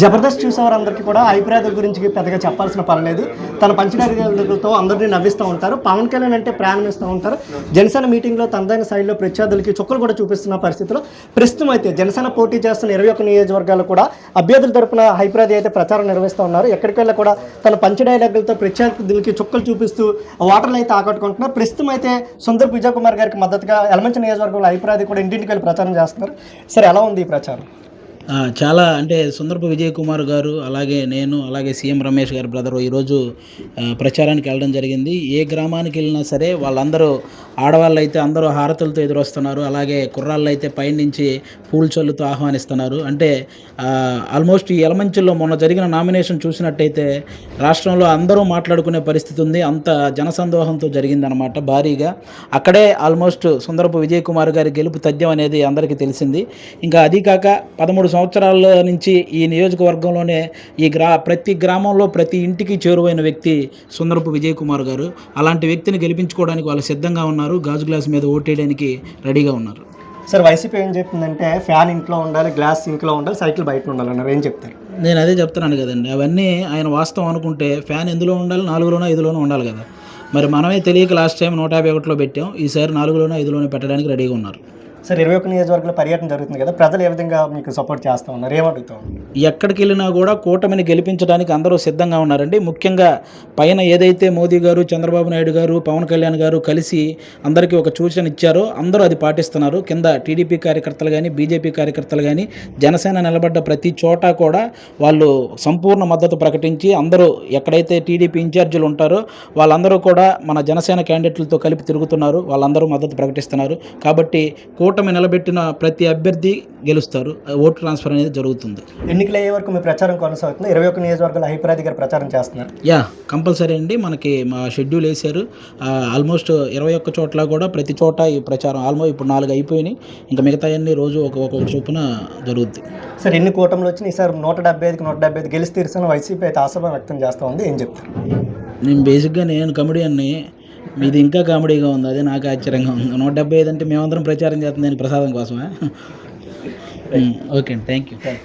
జబర్దస్త్ చూసేవారందరికీ కూడా అభిప్రాయాల గురించి పెద్దగా చెప్పాల్సిన పని లేదు. తన పంచడారితో అందరినీ నవ్విస్తూ ఉంటారు. పవన్ కళ్యాణ్ అంటే ప్రాణం ఉంటారు. జనసేన మీటింగ్లో తనదైన శైలిలో ప్రత్యర్థులకి చుక్కలు కూడా చూపిస్తున్న పరిస్థితిలో ప్రస్తుతం అయితే జనసేన పోటీ చేస్తున్న ఇరవై ఒక్క నియోజకవర్గాలు కూడా అభ్యర్థుల తరపున హైప్రాది అయితే ప్రచారం నిర్వహిస్తూ ఉన్నారు. ఎక్కడికి వెళ్ళా కూడా తన పంచ డైలాగులతో ప్రత్యర్థులకి చుక్కలు చూపిస్తూ ఓటర్లు అయితే ఆకట్టుకుంటున్నారు. ప్రస్తుతం అయితే సుందర్ విజయ్ కుమార్ గారికి మద్దతుగా ఎలమంచి నియోజకవర్గంలో అభిప్రాయం కూడా ఇంటింటికి వెళ్ళి ప్రచారం చేస్తున్నారు. సరే ఎలా ఉంది ఈ ప్రచారం? చాలా అంటే సుందరపు విజయ్ కుమార్ గారు అలాగే నేను అలాగే సీఎం రమేష్ గారి బ్రదర్ ఈరోజు ప్రచారానికి వెళ్ళడం జరిగింది. ఏ గ్రామానికి వెళ్ళినా సరే వాళ్ళందరూ ఆడవాళ్ళు అయితే అందరూ హారతులతో ఎదురొస్తున్నారు. అలాగే కుర్రాళ్ళు అయితే పైనుంచి పూల చల్లుతో ఆహ్వానిస్తున్నారు. అంటే ఆల్మోస్ట్ ఈ ఎలమంచిలో మొన్న జరిగిన నామినేషన్ చూసినట్టయితే రాష్ట్రంలో అందరూ మాట్లాడుకునే పరిస్థితి ఉంది. అంత జనసందోహంతో జరిగిందనమాట భారీగా. అక్కడే ఆల్మోస్ట్ సుందరపు విజయ్ కుమార్ గారి గెలుపు తథ్యం అనేది అందరికీ తెలిసింది. ఇంకా అది కాక పదమూడు సంవత్సరాల నుంచి ఈ నియోజకవర్గంలోనే ఈ గ్రా ప్రతి గ్రామంలో ప్రతి ఇంటికి చేరువైన వ్యక్తి సుందరపు విజయ్ కుమార్ గారు. అలాంటి వ్యక్తిని గెలిపించుకోవడానికి వాళ్ళు సిద్ధంగా ఉన్నారు. గాజు గ్లాస్ మీద ఓటేయడానికి రెడీగా ఉన్నారు. సార్ వైసీపీ ఏం చెప్తుందంటే ఫ్యాన్ ఇంట్లో ఉండాలి గ్లాస్ ఇంట్లో ఉండాలి సైకిల్ బయట ఉండాలి అన్నారు ఏం చెప్తారు? నేను అదే చెప్తున్నాను కదండి. అవన్నీ ఆయన వాస్తవం అనుకుంటే ఫ్యాన్ ఎందులో ఉండాలి నాలుగులోనో ఐదులోనో ఉండాలి కదా. మరి మనమే తెలియక లాస్ట్ టైం నూట యాభై ఒకటిలో పెట్టాం. ఈసారి నాలుగులోనో ఐదులోనో పెట్టడానికి రెడీగా ఉన్నారు. సార్ ఇరవై ఒక నియోజకవర్గంలో పర్యటన జరుగుతుంది కదా ప్రజలు ఏ విధంగా మీకు సపోర్ట్ చేస్తూ ఉన్నారు? ఏమడుగుతాం ఎక్కడికి వెళ్ళినా కూడా కూటమిని గెలిపించడానికి అందరూ సిద్ధంగా ఉన్నారండి. ముఖ్యంగా పైన ఏదైతే మోదీ గారు చంద్రబాబు నాయుడు గారు పవన్ కళ్యాణ్ గారు కలిసి అందరికీ ఒక సూచన ఇచ్చారో అందరూ అది పాటిస్తున్నారు. కింద టీడీపీ కార్యకర్తలు కానీ బీజేపీ కార్యకర్తలు కానీ జనసేన నిలబడ్డ ప్రతి చోట కూడా వాళ్ళు సంపూర్ణ మద్దతు ప్రకటించి అందరూ ఎక్కడైతే టీడీపీ ఇన్ఛార్జీలు ఉంటారో వాళ్ళందరూ కూడా మన జనసేన క్యాండిడేట్లతో కలిపి తిరుగుతున్నారు. వాళ్ళందరూ మద్దతు ప్రకటిస్తున్నారు. కాబట్టి కూటమి నిలబెట్టిన ప్రతి అభ్యర్థి గెలుస్తారు. ఓటు ట్రాన్స్ఫర్ అనేది జరుగుతుంది. ఎన్నికలు అయ్యే వరకు మీ ప్రచారం కొనసాగుతుంది. ఇరవై ఒక్క నియోజకవర్గాల అభిప్రాయ గారు ప్రచారం చేస్తున్నారు. యా కంపల్సరీ అండి. మనకి మా షెడ్యూల్ వేశారు. ఆల్మోస్ట్ ఇరవై ఒక్క చోట్ల కూడా ప్రతి చోట ఈ ప్రచారం ఆల్మోస్ట్ ఇప్పుడు నాలుగు అయిపోయినాయి. ఇంకా మిగతా అన్ని రోజు ఒక ఒక్కొక్క చొప్పున జరుగుద్ది. సార్ ఎన్ని కూటమిలు వచ్చినాయి ఈసారి నూట డెబ్బై ఐదుకి నూట డెబ్బై ఐదు గెలిచి తీరుస్తున్న వైసీపీ అయితే ఆశాభావం వ్యక్తం చేస్తూ ఉంది. ఏం చెప్తారు? నేను బేసిక్గా నేను కమెడియన్ని మీది ఇంకా కామెడీగా ఉంది అదే నాకు ఆశ్చర్యంగా ఉంది. నూట డెబ్బై ఐదు అంటే మేమందరం ప్రచారం చేస్తుంది ప్రసాదం కోసమే? ఓకే అండి థ్యాంక్ యూ